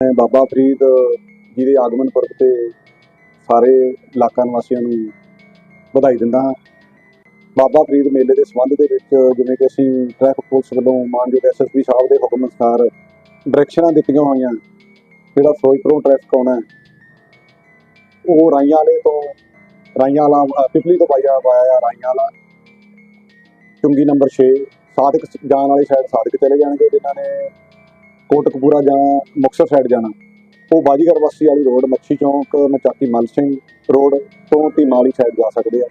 ਮੈਂ ਬਾਬਾ ਫਰੀਦ ਜੀ ਦੇ ਆਗਮਨ ਪੁਰਬ ਤੇ ਸਾਰੇ ਇਲਾਕਾ ਨਿਵਾਸੀਆਂ ਨੂੰ ਵਧਾਈ ਦਿੰਦਾ ਹਾਂ। ਬਾਬਾ ਫਰੀਦ ਮੇਲੇ ਦੇ ਸੰਬੰਧ ਦੇ ਵਿੱਚ ਜਿਵੇਂ ਕਿ ਅਸੀਂ ਟ੍ਰੈਫਿਕ ਪੁਲਿਸ ਵੱਲੋਂ ਮਾਨਯੋਗ ਐਸਐਸਪੀ ਸਾਹਿਬ ਦੇ ਹੁਕਮ ਅਨੁਸਾਰ ਡਾਇਰੈਕਸ਼ਨਾਂ ਦਿੱਤੀਆਂ ਹੋਈਆਂ, ਜਿਹੜਾ ਫਿਰੋਜ਼ਪੁਰੋਂ ਟ੍ਰੈਫਿਕ ਆਉਣਾ ਉਹ ਰਾਈਆਂ ਵਾਲੇ ਤੋਂ ਰਾਈਆਂ ਵਾਲਾ ਪਿਪਲੀ ਤੋਂ ਪਾਇਆ ਪਾਇਆ ਰਾਈਆਂ ਵਾਲਾ ਚੁੰਗੀ ਨੰਬਰ 6 ਸਾਧਕ ਜਾਣ ਵਾਲੀ ਸਾਈਡ ਸਾਧਕ ਚਲੇ ਜਾਣਗੇ, ਜਿਨ੍ਹਾਂ ਨੇ ਕੋਟਕਪੂਰਾ ਜਾਂ ਮੁਕਤਸਰ ਸਾਈਡ ਜਾਣਾ। ਉਹ ਬਾਜੀਗਰ ਬਸਤੀ ਵਾਲੀ ਰੋਡ ਮੱਛੀ ਚੌਂਕ ਮਚਾਕੀ ਮਲ ਸਿੰਘ ਰੋਡ ਤੋਂ ਧੀਮਾ ਵਾਲੀ ਸਾਈਡ ਜਾ ਸਕਦੇ ਆ।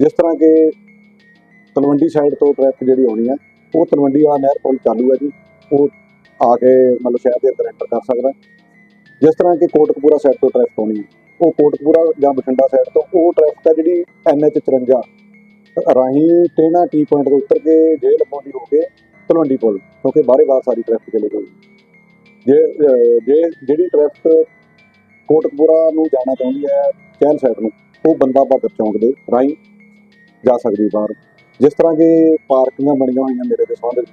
ਜਿਸ ਤਰ੍ਹਾਂ ਕਿ ਤਲਵੰਡੀ ਸਾਈਡ ਤੋਂ ਟ੍ਰੈਫਿਕ ਜਿਹੜੀ ਆਉਣੀ ਹੈ ਉਹ ਤਲਵੰਡੀ ਵਾਲਾ ਨਹਿਰ ਪੁਲ ਚਾਲੂ ਹੈ ਜੀ। ਉਹ ਆ ਕੇ ਮਤਲਬ ਸ਼ਹਿਰ ਦੇ ਅੰਦਰ ਐਂਟਰ ਕਰ ਸਕਦਾ। ਜਿਸ ਤਰ੍ਹਾਂ ਕਿ ਕੋਟਕਪੂਰਾ ਸਾਈਡ ਤੋਂ ਟ੍ਰੈਫਿਕ ਆਉਣੀ ਹੈ ਉਹ ਕੋਟਕਪੂਰਾ ਜਾਂ ਬਠਿੰਡਾ ਸਾਈਡ ਤੋਂ, ਉਹ ਟ੍ਰੈਫਿਕ ਆ ਜਿਹੜੀ ਐਨਐਚ 54 ਰਾਹੀਂ ਟੇਨਾ ਟੀ ਪੁਆਇੰਟ ਤੋਂ ਉੱਤਰ ਕੇ ਜੇਲ੍ਹ ਪਹੁੰਚੀ ਹੋ ਕੇ ਤਲਵੰਡੀ ਪੁਲ, ਕਿਉਂਕਿ ਬਾਹਰੇ ਬਾਹਰ ਸਾਰੀ ਟ੍ਰੈਫਿਕ ਚਲੇ ਗਈ ਜੇ ਜੇ ਜਿਹੜੀ ਟ੍ਰੈਫਿਕ ਕੋਟਕਪੂਰਾ ਨੂੰ ਜਾਣਾ ਚਾਹੁੰਦੀ ਹੈ, ਚਹਿਲ ਸਾਈਡ ਨੂੰ, ਉਹ ਬੰਦਾ ਬਹਾਦਰ ਚੌਂਕ ਦੇ ਰਾਹੀਂ ਜਾ ਸਕਦੀ ਬਾਹਰ। ਜਿਸ ਤਰ੍ਹਾਂ ਕਿ ਪਾਰਕਿੰਗਾਂ ਬਣੀਆਂ ਹੋਈਆਂ ਮੇਰੇ ਦੇ ਸੰਬੰਧ ਵਿੱਚ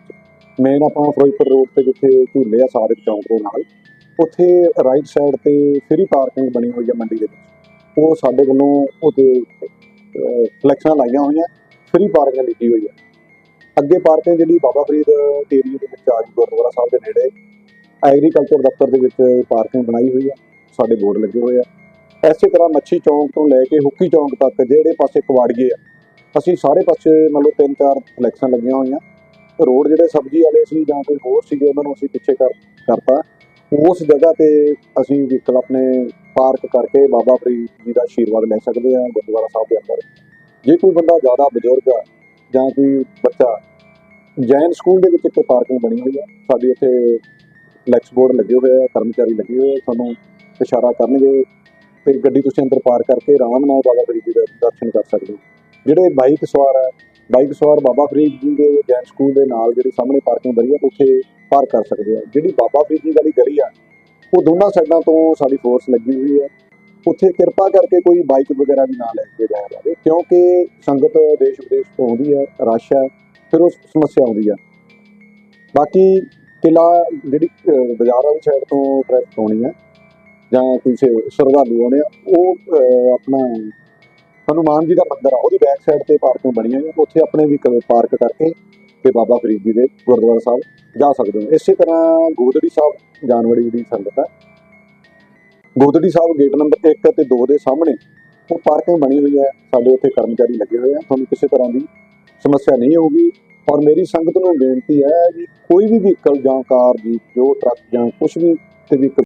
ਮੇਨ ਆਪਾਂ ਫਿਰੋਜ਼ਪੁਰ ਰੋਡ ਤੇ ਜਿੱਥੇ ਝੂਲੇ ਆ ਸਾਦਿਕ ਚੌਂਕ ਦੇ ਨਾਲ, ਉੱਥੇ ਰਾਈਟ ਸਾਈਡ ਤੇ ਫ੍ਰੀ ਪਾਰਕਿੰਗ ਬਣੀ ਹੋਈ ਹੈ ਮੰਡੀ ਦੇ ਵਿੱਚ। ਉਹ ਸਾਡੇ ਵੱਲੋਂ ਉਹਦੇ ਫਲੈਕਸ਼ਨਾਂ ਲਾਈਆਂ ਹੋਈਆਂ, ਫ੍ਰੀ ਪਾਰਕਿੰਗ ਲਿਖੀ ਹੋਈ ਹੈ। ਅੱਗੇ ਪਾਰਕਿੰਗ ਜਿਹੜੀ ਬਾਬਾ ਫਰੀਦ ਏਰੀਆ ਦੇ ਵਿੱਚ ਆ ਗਈ, ਗੁਰਦੁਆਰਾ ਸਾਹਿਬ ਦੇ ਨੇੜੇ। ਐਗਰੀਕਲਚਰ ਦਫ਼ਤਰ ਦੇ ਵਿੱਚ ਪਾਰਕਿੰਗ ਬਣਾਈ ਹੋਈ ਆ, ਸਾਡੇ ਬੋਰਡ ਲੱਗੇ ਹੋਏ ਆ। ਐਸੇ ਤਰ੍ਹਾਂ ਮੱਛੀ ਚੌਂਕ ਤੋਂ ਲੈ ਕੇ ਹੁੱਕੀ ਚੌਂਕ ਤੱਕ ਜਿਹੜੇ ਪਾਸੇ ਕਵਾੜੀਏ ਆ, ਅਸੀਂ ਸਾਰੇ ਪਾਸੇ ਮਤਲਬ ਤਿੰਨ ਚਾਰ ਫਲੈਕਸਾਂ ਲੱਗੀਆਂ ਹੋਈਆਂ। ਰੋਡ ਜਿਹੜੇ ਸਬਜ਼ੀ ਵਾਲੇ ਸੀ ਜਾਂ ਕੋਈ ਹੋਰ ਸੀਗੇ, ਉਹਨਾਂ ਨੂੰ ਅਸੀਂ ਪਿੱਛੇ ਕਰ, ਕਰਤਾ। ਉਸ ਜਗ੍ਹਾ ਤੇ ਅਸੀਂ ਵਹੀਕਲ ਆਪਣੇ ਪਾਰਕ ਕਰਕੇ ਬਾਬਾ ਫਰੀਦ ਜੀ ਦਾ ਆਸ਼ੀਰਵਾਦ ਲੈ ਸਕਦੇ ਹਾਂ ਗੁਰਦੁਆਰਾ ਸਾਹਿਬ ਦੇ ਅੰਦਰ। ਜੇ ਕੋਈ ਬੰਦਾ ਜ਼ਿਆਦਾ ਬਜ਼ੁਰਗ ਆ ਜਾਂ ਕੋਈ ਬੱਚਾ ਜੈਨ ਸਕੂਲ ਦੇ ਵਿੱਚ ਇੱਕ ਪਾਰਕਿੰਗ ਬਣੀ ਹੋਈ ਹੈ। ਸਾਡੀ ਉੱਥੇ ਫਲੈਕਸ ਬੋਰਡ ਲੱਗੇ ਹੋਏ ਆ, ਕਰਮਚਾਰੀ ਲੱਗੇ ਹੋਏ ਆ ਤੁਹਾਨੂੰ ਇਸ਼ਾਰਾ ਕਰਨਗੇ। ਫਿਰ ਗੱਡੀ ਤੁਸੀਂ ਅੰਦਰ ਪਾਰਕ ਕਰਕੇ ਆਰਾਮ ਨਾਲ ਬਾਬਾ ਫਰੀਦ ਜੀ ਦੇ ਦਰਸ਼ਨ ਕਰ ਸਕਦੇ ਹੋ। ਜਿਹੜੇ ਬਾਈਕ ਸਵਾਰ ਹੈ ਬਾਈਕ ਸਵਾਰ ਬਾਬਾ ਫਰੀਦ ਜੀ ਦੇ ਜੈਨ ਸਕੂਲ ਦੇ ਨਾਲ ਜਿਹੜੀ ਸਾਹਮਣੇ ਪਾਰਕਿੰਗ ਬਣੀ ਹੈ, ਉੱਥੇ ਪਾਰਕ ਕਰ ਸਕਦੇ ਆ। ਜਿਹੜੀ ਬਾਬਾ ਫਰੀਦ ਜੀ ਵਾਲੀ ਗਲੀ ਆ, ਉਹ ਦੋਨਾਂ ਸਾਈਡਾਂ ਤੋਂ ਸਾਡੀ ਫੋਰਸ ਲੱਗੀ ਹੋਈ ਹੈ। ਉੱਥੇ ਕਿਰਪਾ ਕਰਕੇ ਕੋਈ ਬਾਈਕ ਵਗੈਰਾ ਵੀ ਨਾ ਲੈ ਕੇ ਜਾਇਆ ਜਾਵੇ, ਕਿਉਂਕਿ ਸੰਗਤ ਦੇਸ਼ ਵਿਦੇਸ਼ ਤੋਂ ਆਉਂਦੀ ਹੈ, ਰਸ਼ ਹੈ, ਫਿਰ ਉਹ ਸਮੱਸਿਆ ਆਉਂਦੀ ਹੈ ਬਾਕੀ ਕਿਲਾ ਜਿਹੜੀ ਬਾਜ਼ਾਰ ਵਾਲੀ ਸਾਈਡ ਤੋਂ ਟ੍ਰੈਫਿਕ ਆਉਣੀ ਹੈ, ਜਾਂ ਕਿਸੇ ਸ਼ਰਧਾਲੂ ਆਉਣੇ ਆ, ਉਹ ਆਪਣਾ ਹਨੂਮਾਨ ਜੀ ਦਾ ਮੰਦਿਰ ਆ, ਉਹਦੀ ਬੈਕ ਸਾਈਡ ਤੇ ਪਾਰਕਿੰਗ ਬਣੀ ਹੋਈ ਹੈ ਉੱਥੇ ਆਪਣੇ ਵੀ ਪਾਰਕ ਕਰਕੇ ਤੇ ਬਾਬਾ ਫਰੀਦ ਜੀ ਦੇ ਗੁਰਦੁਆਰਾ ਸਾਹਿਬ ਜਾ ਸਕਦੇ ਹੋ। ਇਸੇ ਤਰ੍ਹਾਂ ਗੋਦੜੀ ਸਾਹਿਬ, ਜਾਨਵੜੀ ਦੀ ਸੰਗਤ ਹੈ। ਗੋਦੜੀ ਸਾਹਿਬ ਗੇਟ ਨੰਬਰ 1 ਅਤੇ 2 ਦੇ ਸਾਹਮਣੇ ਉਹ ਪਾਰਕਿੰਗ ਬਣੀ ਹੋਈ ਹੈ। ਸਾਡੇ ਉੱਥੇ ਕਰਮਚਾਰੀ ਲੱਗੇ ਹੋਏ ਆ। ਤੁਹਾਨੂੰ ਕਿਸੇ ਤਰ੍ਹਾਂ ਦੀ ਸਮੱਸਿਆ ਨਹੀਂ ਹੋਊਗੀ। ਔਰ ਮੇਰੀ ਸੰਗਤ ਨੂੰ ਬੇਨਤੀ ਹੈ ਵੀ ਕੋਈ ਵੀ ਵਹੀਕਲ ਜਾਂ ਕਾਰ ਜੀ ਜੋ ਟਰੱਕ ਜਾਂ ਕੁਝ ਵੀ ਤੇ ਵਹੀਕਲ